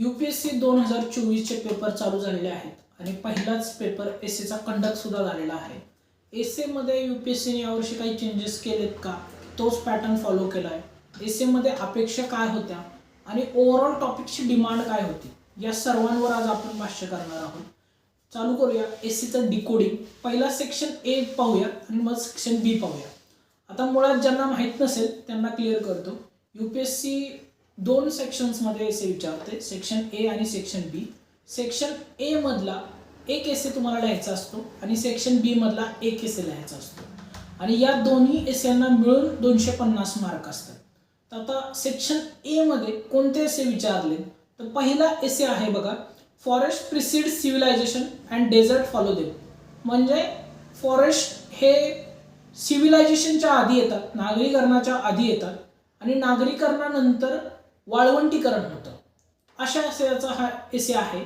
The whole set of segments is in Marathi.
यू पी एस सी दोन हजार चोवीसचे पेपर चालू झालेले आहेत आणि पहिलाच पेपर एस एचा कंडक्ट सुद्धा झालेला आहे. एस एमध्ये यू पी एस सीने यावर्षी काही चेंजेस केलेत का? तोच पॅटर्न फॉलो केला आहे एस एमध्ये अपेक्षा काय होत्या? आणि ओव्हरऑल टॉपिकची डिमांड काय होती? या सर्वांवर आज आपण भाष्य करणार आहोत. चालू करूया एस सीचं डिकोडिंग पहिला सेक्शन ए पाहूया आणि मग सेक्शन बी पाहूया. आता मुळात ज्यांना माहीत नसेल त्यांना क्लिअर करतो. यू पी एस सी दोन सेक्शन्समध्ये एसे विचारते सेक्शन ए आणि सेक्शन बी सेक्शन ए मधला एक एसे तुम्हाला लिहायचा असतो आणि सेक्शन बी मधला एक एसे लिहायचा असतो. आणि या दोन्ही एसेंना मिळून दोनशे पन्नास मार्क असतात. तर आता सेक्शन ए मध्ये कोणते एसे विचारले? तर पहिला एसे आहे बघा forest precede civilisation and desert follow them म्हणजे फॉरेस्ट हे सिव्हिलायझेशनच्या आधी येतात नागरीकरणाच्या आधी येतात. आणि नागरीकरणानंतर वाळवंटीकरण होतं. अशा याचा हा एसे आहे.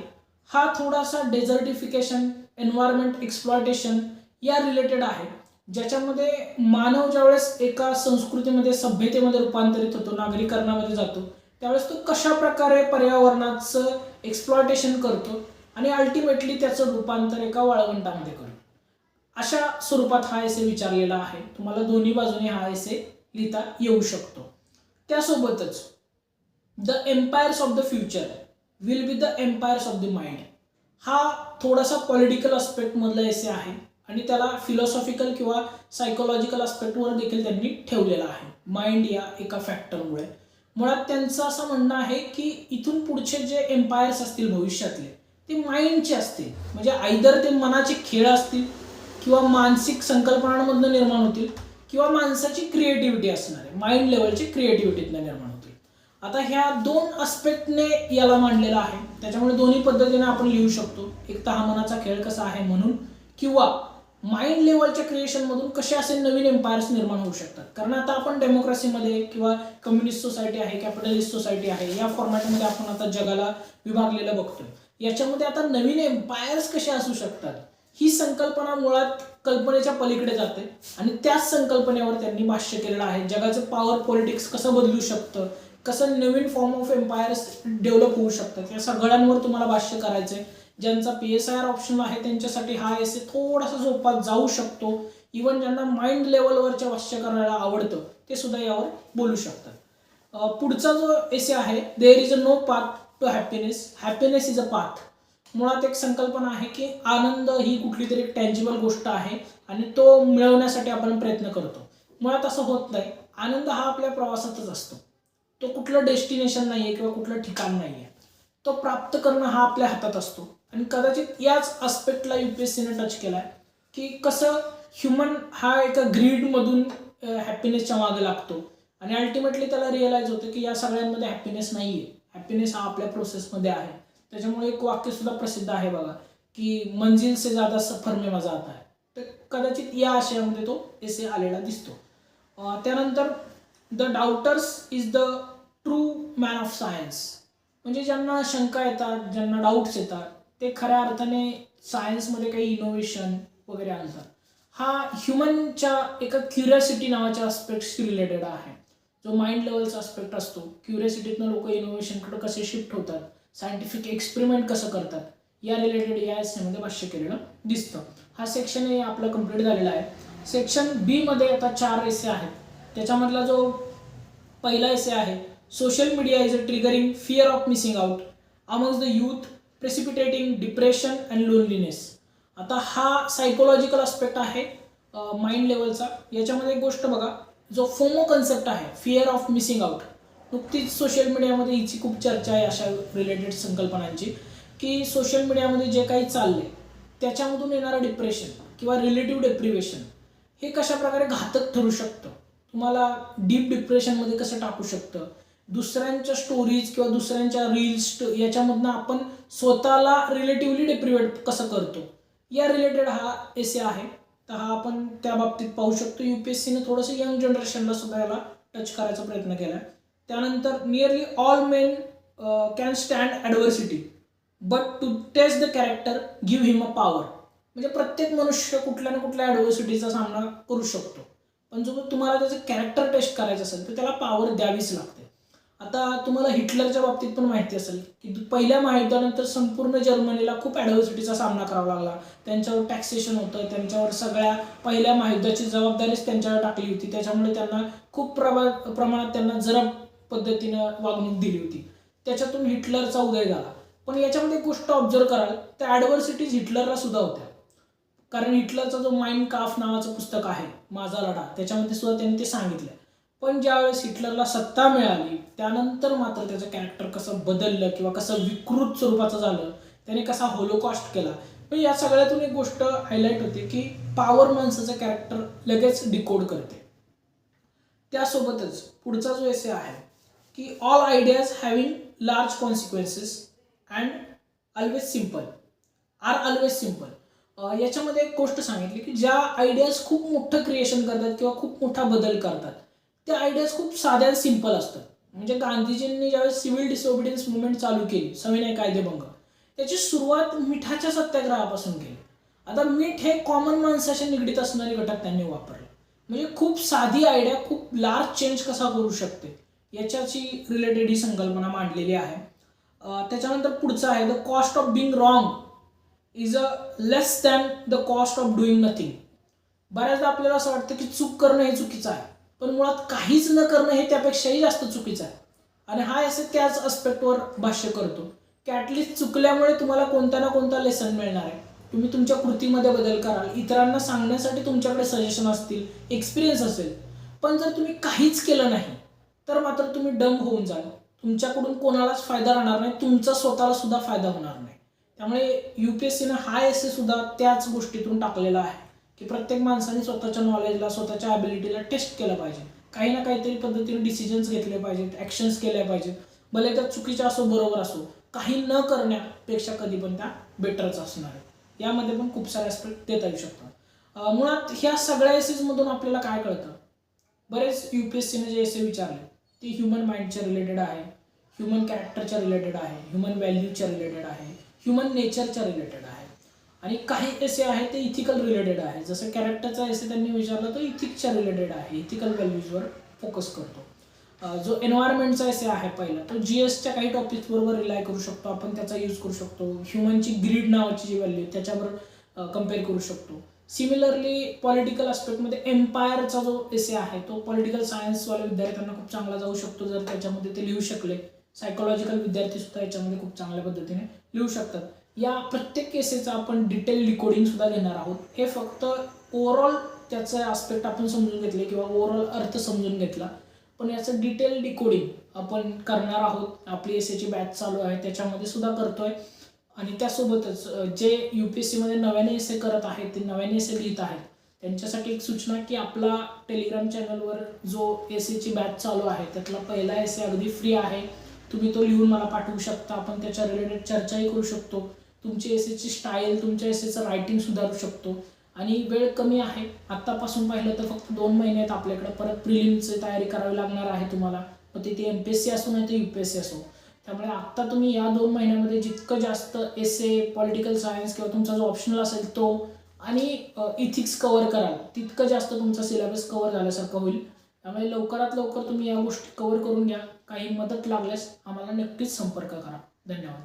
हा थोडासा डेझर्टिफिकेशन एन्व्हायरमेंट एक्सप्लॉयटेशन या रिलेटेड आहे. ज्याच्यामध्ये मानव ज्यावेळेस एका संस्कृतीमध्ये सभ्यतेमध्ये रूपांतरित होतो नागरीकरणामध्ये जातो त्यावेळेस तो कशा प्रकारे पर्यावरणाचं एक्सप्लॉयटेशन करतो आणि अल्टिमेटली त्याचं रूपांतर एका वाळवंटामध्ये करतो. अशा स्वरूपात हा एसे विचारलेला आहे. तुम्हाला दोन्ही बाजूने हा एसे लिहिता येऊ शकतो. त्यासोबतच the empires of the future will be the empires of the mind हा थोडासा पॉलिटिकल आस्पेक्टमधला एसे आहे आणि त्याला फिलॉसॉफिकल किंवा सायकोलॉजिकल आस्पेक्टवर देखील त्यांनी ठेवलेला आहे. माइंड या एका फॅक्टरमुळे मुळात त्यांचं असं म्हणणं आहे की इथून पुढचे जे एम्पायर्स असतील भविष्यातले ते माइंडचे असतील. म्हणजे आयदर ते मनाचे खेळ असतील किंवा मानसिक संकल्पनांमधनं निर्माण होतील किंवा माणसाची क्रिएटिव्हिटी असणार आहे. माइंड लेवलची क्रिएटिव्हिटीतनं निर्माण होतील. आता ह्या दोन अस्पेक्टने याला मांडलेला आहे. त्याच्यामुळे दोन्ही पद्धतीने आपण लिहू शकतो. एक तर हा मनाचा खेळ कसा आहे म्हणून किंवा माइंड लेवलच्या क्रिएशनमधून कसे असे नवीन एम्पायर्स निर्माण होऊ शकतात. कारण आता आपण डेमोक्रेसीमध्ये किंवा कम्युनिस्ट सोसायटी आहे कॅपिटलिस्ट सोसायटी आहे या फॉर्मॅटमध्ये आपण आता जगाला विभागलेलं बघतोय. याच्यामध्ये आता नवीन एम्पायर्स कसे असू शकतात ही संकल्पना मुळात कल्पनेच्या पलीकडे जाते. आणि त्याच संकल्पनेवर त्यांनी भाष्य केलेलं आहे. जगाचं पॉवर पॉलिटिक्स कसं बदलू शकतं कसं नवीन फॉर्म ऑफ एम्पायर्स डेव्हलप होऊ शकतात या सगळ्यांवर तुम्हाला भाष्य करायचंय. ज्यांचा P S I R option आहे त्यांच्यासाठी हा एसे थोडासा सोपात जाऊ शकतो. इवन ज्यांना माइंड लेवलवरच्या भाष्य करायला आवडतं ते सुद्धा यावर बोलू शकतात. पुढचा जो एसे आहे there is a no path to happiness happiness is a path मुळात एक संकल्पना आहे की आनंद ही कुठली तरी टँजिबल गोष्ट आहे आणि तो मिळवण्यासाठी आपण प्रयत्न करतो. मुळात असं होत नाही. आनंद हा आपल्या प्रवासातच असतो. तो कुठलं डेस्टिनेशन नाही आहे किंवा कुठलं ठिकाण नाही आहे तो प्राप्त करणं हा आपल्या हातात असतो. आणि कदाचित याच आस्पेक्टला यू पी एस सीने टच केला आहे की कसं ह्युमन हा एका ग्रीडमधून हॅपीनेसच्या मागे लागतो. आणि अल्टिमेटली त्याला रिअलाइज होतं की या सगळ्यांमध्ये हॅपीनेस नाही आहे हॅपीनेस हा आपल्या प्रोसेसमध्ये आहे. त्याच्यामुळे एक वाक्य सुद्धा प्रसिद्ध आहे बघा की मंजिल से ज्यादा सफर में मजा आता है. तर कदाचित या आशयामध्ये तो एसे आलेला दिसतो. त्यानंतर the doubters is the true man of science म्हणजे ज्यांना शंका येतात ज्यांना डाऊट्स येतात ते खऱ्या अर्थाने सायन्समध्ये काही इनोव्हेशन वगैरे आणतात. हा ह्युमनच्या एका क्युरियासिटी नावाच्या आस्पेक्टशी रिलेटेड आहे. जो माइंड लेवलचा आस्पेक्ट असतो क्युरियासिटीतनं लोक इनोव्हेशनकडे कसे शिफ्ट होतात सायंटिफिक एक्सपेरिमेंट कसं करतात या रिलेटेड या एसमध्ये भाष्य केलेलं दिसतं. हा सेक्शन हे आपला कंप्लीट झालेला आहे. सेक्शन बी मध्ये आता चार एसे आहेत. त्याच्यामधला जो पहिला एसे आहे social media is a triggering fear of missing out amongst the youth precipitating depression and loneliness आता हा सायकोलॉजिकल आस्पेक्ट आहे माइंड लेवलचा याच्यामध्ये एक गोष्ट बघा जो फोमो कन्सेप्ट आहे फिअर ऑफ मिसिंग आउट नुकतीच सोशल मीडियामध्ये हिची खूप चर्चा आहे अशा रिलेटेड संकल्पनांची की सोशल मीडियामध्ये जे काही चाललंय त्याच्यामधून येणारं डिप्रेशन किंवा रिलेटिव्ह डिप्रिवेशन हे कशा प्रकारे घातक ठरू शकतं? तुम्हाला डीप डिप्रेशनमध्ये कसं टाकू शकतं? दुसऱ्यांच्या स्टोरीज किंवा दुसऱ्यांच्या रील्स याच्यामधनं आपण स्वतःला रिलेटिव्हली डिप्रिवेट कसं करतो? या रिलेटेड हा एसे आहे. तर हा आपण त्या बाबतीत पाहू शकतो. यू पी एस सीने थोडंसं यंग जनरेशनला सुद्धा याला टच करायचा प्रयत्न केला आहे त्यानंतर nearly all men can stand adversity but to test the character give him a power म्हणजे प्रत्येक मनुष्य कुठल्या ना कुठल्या ॲडव्हर्सिटीचा सामना करू शकतो. पण जो तुम्हाला त्याचं कॅरेक्टर टेस्ट करायचं असेल तर त्याला पॉवर द्यावीच लागते. आता तुम्हाला हिटलरच्या बाबतीत पण माहिती असेल की पहिल्या महायुद्धानंतर संपूर्ण जर्मनीला खूप ॲडव्हर्सिटीचा सामना करावा लागला. त्यांच्यावर टॅक्सेशन होतं त्यांच्यावर सगळ्या पहिल्या महायुद्धाची जबाबदारीच त्यांच्यावर टाकली होती. त्याच्यामुळे त्यांना खूप प्रमा प्रमाणात त्यांना जरब पद्धतीनं वागणूक दिली होती. त्याच्यातून हिटलरचा उदय झाला. पण याच्यामध्ये एक गोष्ट ऑब्झर्व कराल त्या ॲडव्हर्सिटीज हिटलरला सुद्धा होत्या. कारण हिटलरचा जो माइंड काफ नावाचं पुस्तक आहे माझा लढा त्याच्यामध्ये सुद्धा त्यांनी ते सांगितलं पण ज्यावेळेस हिटलरला सत्ता मिळाली त्यानंतर मात्र त्याचं कॅरेक्टर कसं बदललं किंवा कसं विकृत स्वरूपाचं झालं त्याने कसा होलोकॉस्ट केला पण या सगळ्यातून एक गोष्ट हायलाईट होते की पॉवर माणसाचं कॅरेक्टर लगेच डिकोड करते. त्यासोबतच पुढचा जो एसे आहे की all ideas having large consequences and always simple are always simple याच्यामध्ये एक गोष्ट सांगितली की ज्या आयडियाज खूप मोठं क्रिएशन करतात किंवा खूप मोठा बदल करतात त्या आयडियाज खूप साध्या सिंपल असतात. म्हणजे गांधीजींनी ज्यावेळेस सिव्हिल डिसओबिडियन्स मुवमेंट चालू केली सविनय कायदेभंग त्याची सुरुवात मिठाच्या सत्याग्रहापासून केली. आता मीठ हे कॉमन माणसाशी निगडीत असणारे घटक त्यांनी वापरले. म्हणजे खूप साधी आयडिया खूप लार्ज चेंज कसा करू शकते याच्याची रिलेटेड ही संकल्पना मांडलेली आहे. त्याच्यानंतर पुढचं आहे the cost of being wrong is a less than the cost of doing nothing बऱ्याचदा आपल्याला असं वाटतं की चूक करणं हे चुकीचं आहे. पण मुळात काहीच न करणं हे त्यापेक्षाही जास्त चुकीचं आहे. आणि हा असे त्याच अस्पेक्टवर भाष्य करतो की ॲटलिस्ट चुकल्यामुळे तुम्हाला कोणता ना कोणता लेसन मिळणार आहे. तुम्ही तुमच्या कृतीमध्ये बदल कराल इतरांना सांगण्यासाठी तुमच्याकडे सजेशन असतील एक्सपिरियन्स असेल. पण जर तुम्ही काहीच केलं नाही तर मात्र तुम्ही डम होऊन जाल तुमच्याकडून कोणालाच फायदा राहणार नाही तुमचा स्वतःला सुद्धा फायदा होणार नाही. त्यामुळे यू पी एस सीनं हा एसे सुद्धा त्याच गोष्टीतून टाकलेला आहे. की प्रत्येक माणसाने स्वतःच्या नॉलेजला स्वतःच्या ॲबिलिटीला टेस्ट केलं पाहिजे. काही ना काहीतरी पद्धतीने डिसिजन्स घेतले पाहिजेत ॲक्शन्स केले पाहिजेत. भले त्या चुकीच्या असो बरोबर असो काही न करण्यापेक्षा कधी पण त्या बेटरच असणार यामध्ये पण खूप सारे ॲस्पेक्ट देता येऊ शकतात. मुळात ह्या सगळ्या एसेसमधून आपल्याला काय कळतं? बरेच यू पी एस सीने जे एसे विचारले ते ह्युमन माइंडच्या रिलेटेड आहे ह्युमन कॅरेक्टरच्या रिलेटेड आहे ह्युमन व्हॅल्यूच्या रिलेटेड आहे ह्युमन नेचरच्या रिलेटेड आहे. आणि काही एसे आहे ते इथिकल रिलेटेड आहे. जसं कॅरेक्टरचा एसे त्यांनी विचारला तो इथिकच्या रिलेटेड आहे. इथिकल व्हॅल्यूजवर फोकस करतो. जो एन्व्हायरमेंटचा एसे आहे पहिला. तो जी एसच्या काही टॉपिक्सबरोबर रिलाय करू शकतो. आपण त्याचा यूज करू शकतो. ह्युमनची ग्रीड नावाची जी व्हॅल्यू त्याच्यावर कंपेअर करू शकतो. सिमिलरली पॉलिटिकल आस्पेक्टमध्ये एम्पायरचा जो एसे आहे तो पॉलिटिकल सायन्सवाल्या विद्यार्थ्यांना खूप चांगला जाऊ शकतो. जर त्याच्यामध्ये ते लिहू शकले. सायकोलॉजिकल विद्यार्थी सुद्धा याच्यामध्ये खूप चांगल्या पद्धतीने लिहू शकतात. या प्रत्येक केसेचं आपण डिटेल डिकोडिंग सुद्धा घेणार आहोत. हे फक्त ओव्हरऑल त्याचं आस्पेक्ट आपण समजून घेतले किंवा ओव्हरऑल अर्थ समजून घेतला. पण याचं डिटेल डिकोडिंग आपण करणार आहोत. आपली एस एची बॅच चालू आहे त्याच्यामध्ये सुद्धा करतोय. आणि त्यासोबतच जे यू पी एस सीमध्ये नव्याने एसे करत आहेत ते नव्याने एसे लिहित आहेत त्यांच्यासाठी एक सूचना की आपला टेलिग्राम चॅनलवर जो एस एची बॅच चालू आहे त्यातला पहिला एस ए अगदी फ्री आहे. तुम्ही तो लिहून मला पाठवू शकता. आपण त्याच्या रिलेटेड चर्चाही करू शकतो. तुमची एसेची स्टाईल तुमच्या एसेचं रायटिंग सुधारू शकतो. आणि वेळ कमी आहे. आत्तापासून पाहिलं तर फक्त दोन महिने आहेत आपल्याकडे. परत प्रिलिमची तयारी करावी लागणार आहे तुम्हाला. मग ते एम पी एस सी असो नाही तर यू पी एस सी असो. त्यामुळे आत्ता तुम्ही या दोन महिन्यामध्ये जितकं जास्त एसे पॉलिटिकल सायन्स किंवा तुमचा जो ऑप्शनल असेल तो आणि इथिक्स कवर कराल तितकं जास्त तुमचा सिलेबस कव्हर झाल्यासारखं होईल. त्यामुळे लवकरात लवकर तुम्ही या गोष्टी कवर करून घ्या. काही मदत लागल्यास आम्हाला नक्कीच संपर्क करा. धन्यवाद.